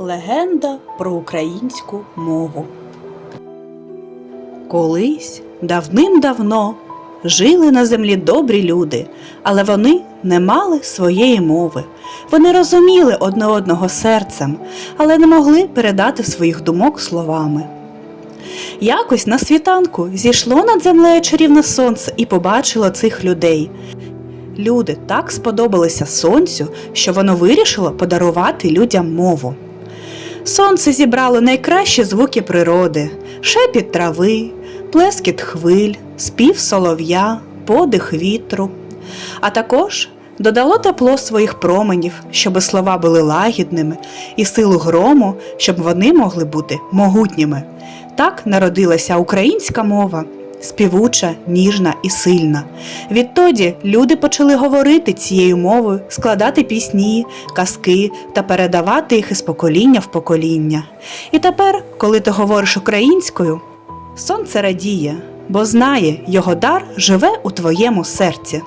Легенда про українську мову. Колись давним-давно жили на землі добрі люди, але вони не мали своєї мови. Вони розуміли одне одного серцем, але не могли передати своїх думок словами. Якось на світанку зійшло над землею чарівне сонце і побачило цих людей. Люди так сподобалися сонцю, що воно вирішило подарувати людям мову. Сонце зібрало найкращі звуки природи: шепіт трави, плескіт хвиль, спів солов'я, подих вітру, а також додало тепло своїх променів, щоби слова були лагідними, і силу грому, щоб вони могли бути могутніми. Так народилася українська мова. Співуча, ніжна і сильна. Відтоді люди почали говорити цією мовою, складати пісні, казки та передавати їх із покоління в покоління. І тепер, коли ти говориш українською, сонце радіє, бо знає, його дар живе у твоєму серці.